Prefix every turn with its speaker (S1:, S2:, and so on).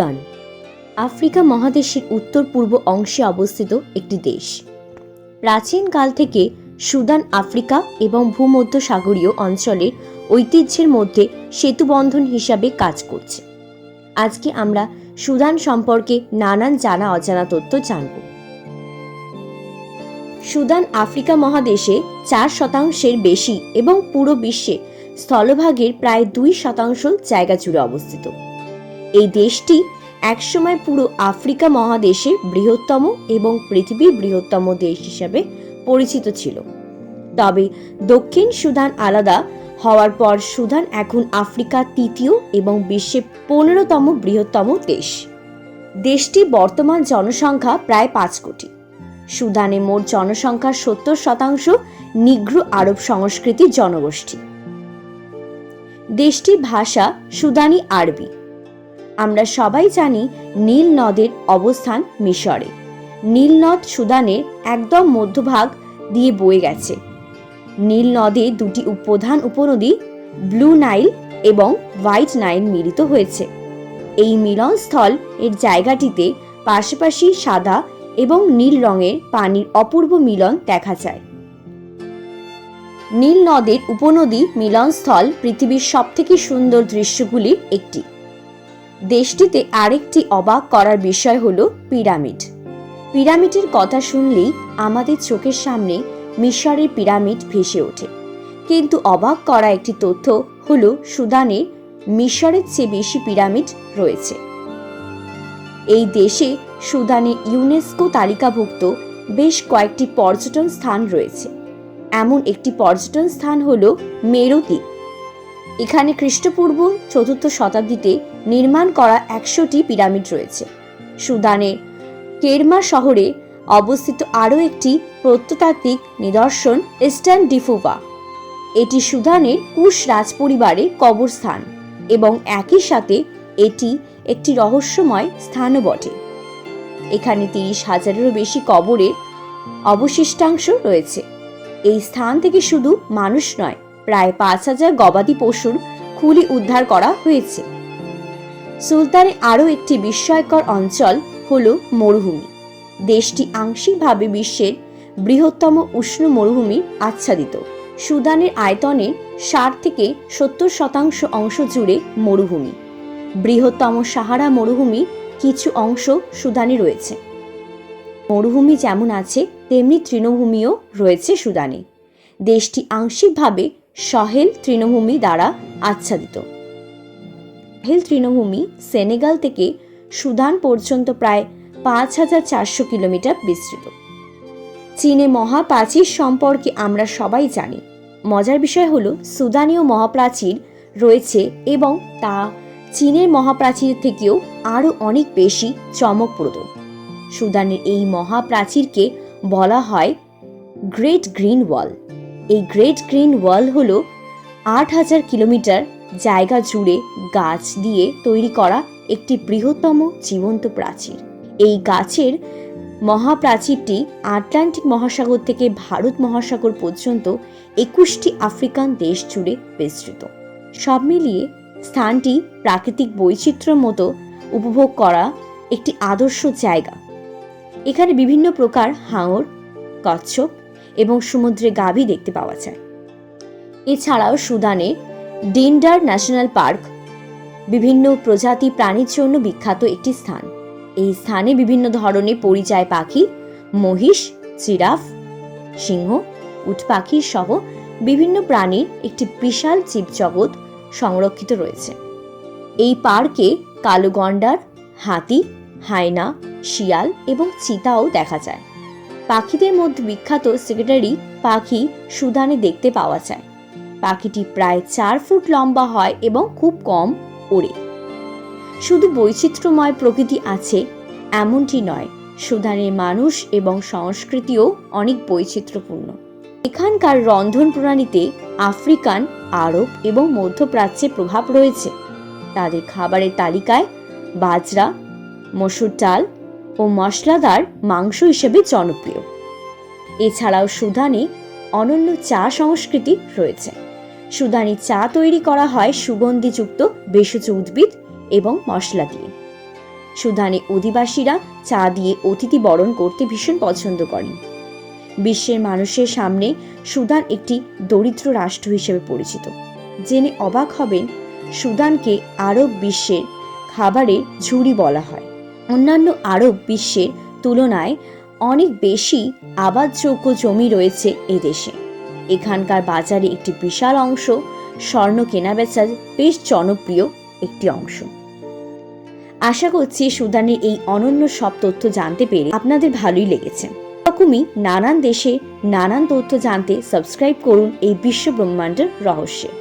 S1: Sudan, Africa মহাদেশের উত্তর পূর্ব অংশে অবস্থিত একটি দেশ। প্রাচীনকাল থেকে সুদান আফ্রিকা এবং ভূমধ্যসাগরীয় অঞ্চলের ঐতিহ্যের মধ্যে সেতুবন্ধন হিসাবে কাজ করছে। আজকে আমরা সুদান সম্পর্কে নানান জানা অজানা তথ্য জানব। সুদান আফ্রিকা মহাদেশে চার শতাংশের বেশি এবং পুরো বিশ্বে স্থলভাগের প্রায় দুই শতাংশ জায়গা জুড়ে অবস্থিত। এই দেশটি একসময় পুরো আফ্রিকা মহাদেশের বৃহত্তম এবং পৃথিবীর বৃহত্তম দেশ হিসাবে পরিচিত ছিল। তবে দক্ষিণ সুদান আলাদা হওয়ার পর সুদান এখন আফ্রিকার তৃতীয় এবং বিশ্বের পনেরোতম বৃহত্তম দেশ। দেশটি বর্তমান জনসংখ্যা প্রায় পাঁচ কোটি। সুদানে মোট জনসংখ্যার সত্তর শতাংশ নিগ্র আরব সংস্কৃতির জনগোষ্ঠী। দেশটির ভাষা সুদানি আরবি। আমরা সবাই জানি নীল নদের অবস্থান মিশরে। নীল নদ সুদানের একদম মধ্যভাগ দিয়ে বয়ে গেছে। নীল নদে দুটি প্রধান উপনদী ব্লু নাইল এবং হোয়াইট নাইল মিলিত হয়েছে। এই মিলনস্থল এর জায়গাটিতে পাশাপাশি সাদা এবং নীল রঙের পানির অপূর্ব মিলন দেখা যায়। নীল নদের উপনদী মিলনস্থল পৃথিবীর সবথেকে সুন্দর দৃশ্যগুলির একটি। দেশটিতে আরেকটি অবাক করার বিষয় হলো পিরামিড। পিরামিডের কথা শুনলেই আমাদের চোখের সামনে মিশরের পিরামিড ভেসে ওঠে। কিন্তু অবাক করা একটি তথ্য হল সুদানের মিশরের চেয়ে বেশি পিরামিড রয়েছে। এই দেশে সুদানে ইউনেস্কো তালিকাভুক্ত বেশ কয়েকটি পর্যটন স্থান রয়েছে। এমন একটি পর্যটন স্থান হল মেরুতি। এখানে খ্রিস্টপূর্ব চতুর্থ শতাব্দীতে নির্মাণ করা একশোটি পিরামিড রয়েছে। সুদানের কেরমা শহরে অবস্থিত আরও একটি প্রত্নতাত্ত্বিক নিদর্শন ইস্টার্ন ডিফোভা। এটি সুদানের কুশ রাজপরিবারের কবরস্থান এবং একই সাথে এটি একটি রহস্যময় স্থানও বটে। এখানে তিরিশ হাজারেরও বেশি কবরের অবশিষ্টাংশ রয়েছে। এই স্থান থেকে শুধু মানুষ নয় প্রায় পাঁচ হাজার গবাদি পশুর খুলি উদ্ধার করা হয়েছে। সুলতানের আরও একটি বিস্ময়কর অঞ্চল হল মরুভূমি। দেশটি আংশিকভাবে বিশ্বের বৃহত্তম উষ্ণ মরুভূমি আচ্ছাদিত। সুদানের আয়তনের ষাট থেকে সত্তর শতাংশ অংশ জুড়ে মরুভূমি। বৃহত্তম সাহারা মরুভূমি কিছু অংশ সুদানে রয়েছে। মরুভূমি যেমন আছে, তেমনি তৃণভূমিও রয়েছে সুদানে। দেশটি আংশিকভাবে সহেল তৃণভূমি দ্বারা আচ্ছাদিত। সহেল তৃণভূমি সেনেগাল থেকে সুদান পর্যন্ত প্রায় পাঁচ হাজার চারশো কিলোমিটার বিস্তৃত। চীনে মহাপ্রাচীর সম্পর্কে আমরা সবাই জানি। মজার বিষয় হলো, সুদানীয় মহাপ্রাচীর রয়েছে এবং তা চীনের মহাপ্রাচীর থেকেও আরও অনেক বেশি চমকপ্রদ। সুদানের এই মহাপ্রাচীরকে বলা হয় গ্রেট গ্রিন ওয়াল এই গ্রেট গ্রিন ওয়াল হলো আট হাজার কিলোমিটার জায়গা জুড়ে গাছ দিয়ে তৈরি করা একটি বৃহত্তম জীবন্ত প্রাচীর। এই গাছের মহাপ্রাচীরটি আটলান্টিক মহাসাগর থেকে ভারত মহাসাগর পর্যন্ত একুশটি আফ্রিকান দেশ জুড়ে বিস্তৃত। সব মিলিয়ে স্থানটি প্রাকৃতিক বৈচিত্র্যের মতো উপভোগ করা একটি আদর্শ জায়গা। এখানে বিভিন্ন প্রকার হাঙর, কচ্ছপ এবং সমুদ্রে গাভী দেখতে পাওয়া যায়। এছাড়াও সুদানে ডেন্ডার ন্যাশনাল পার্ক বিভিন্ন প্রজাতি প্রাণীর জন্য বিখ্যাত একটি স্থান। এই স্থানে বিভিন্ন ধরনের পরিযায় পাখি, মহিষ, জিরাফ, সিংহ, উট পাখি সহ বিভিন্ন প্রাণীর একটি বিশাল জীবজগৎ সংরক্ষিত রয়েছে। এই পার্কে কালো গন্ডার, হাতি, হায়না, শিয়াল এবং চিতাও দেখা যায়। পাখিদের মধ্যে বিখ্যাত সেক্রেটারি পাখি সুদানে দেখতে পাওয়া যায়। পাখিটি প্রায় চার ফুট লম্বা হয় এবং খুব কম ওড়ে। শুধু বৈচিত্র্যময় প্রকৃতি আছে, এমনটি নয়, সুদানের মানুষ এবং সংস্কৃতিও অনেক বৈচিত্র্যপূর্ণ। এখানকার রন্ধন প্রণালীতে আফ্রিকান, আরব এবং মধ্যপ্রাচ্যের প্রভাব রয়েছে। তাদের খাবারের তালিকায় বাজরা, মসুর ডাল ও মশলাদার মাংস হিসেবে জনপ্রিয়। এছাড়াও সুদানে অনন্য চা সংস্কৃতি রয়েছে। সুদানি চা তৈরি করা হয় সুগন্ধিযুক্ত, ভেষজ উদ্ভিদ এবং মশলা দিয়ে। সুদানে অধিবাসীরা চা দিয়ে অতিথি বরণ করতে ভীষণ পছন্দ করেন। বিশ্বের মানুষের সামনে সুদান একটি দরিদ্র রাষ্ট্র হিসেবে পরিচিত। জেনে অবাক হবেন, সুদানকে আরব বিশ্বের খাবারের ঝুড়ি বলা হয়। অন্যান্য আরব বিশ্বের তুলনায় অনেক বেশি আবাদযোগ্য জমি রয়েছে এদেশে এখানকার বাজারে একটি বিশাল অংশ স্বর্ণ কেনাবেচার বেশ জনপ্রিয় একটি অংশ। আশা করছি সুদানের এই অনন্য সব তথ্য জানতে পেরে আপনাদের ভালোই লেগেছে। এরকমই নানান দেশে নানান তথ্য জানতে সাবস্ক্রাইব করুন এই বিশ্ব ব্রহ্মাণ্ডের রহস্যে।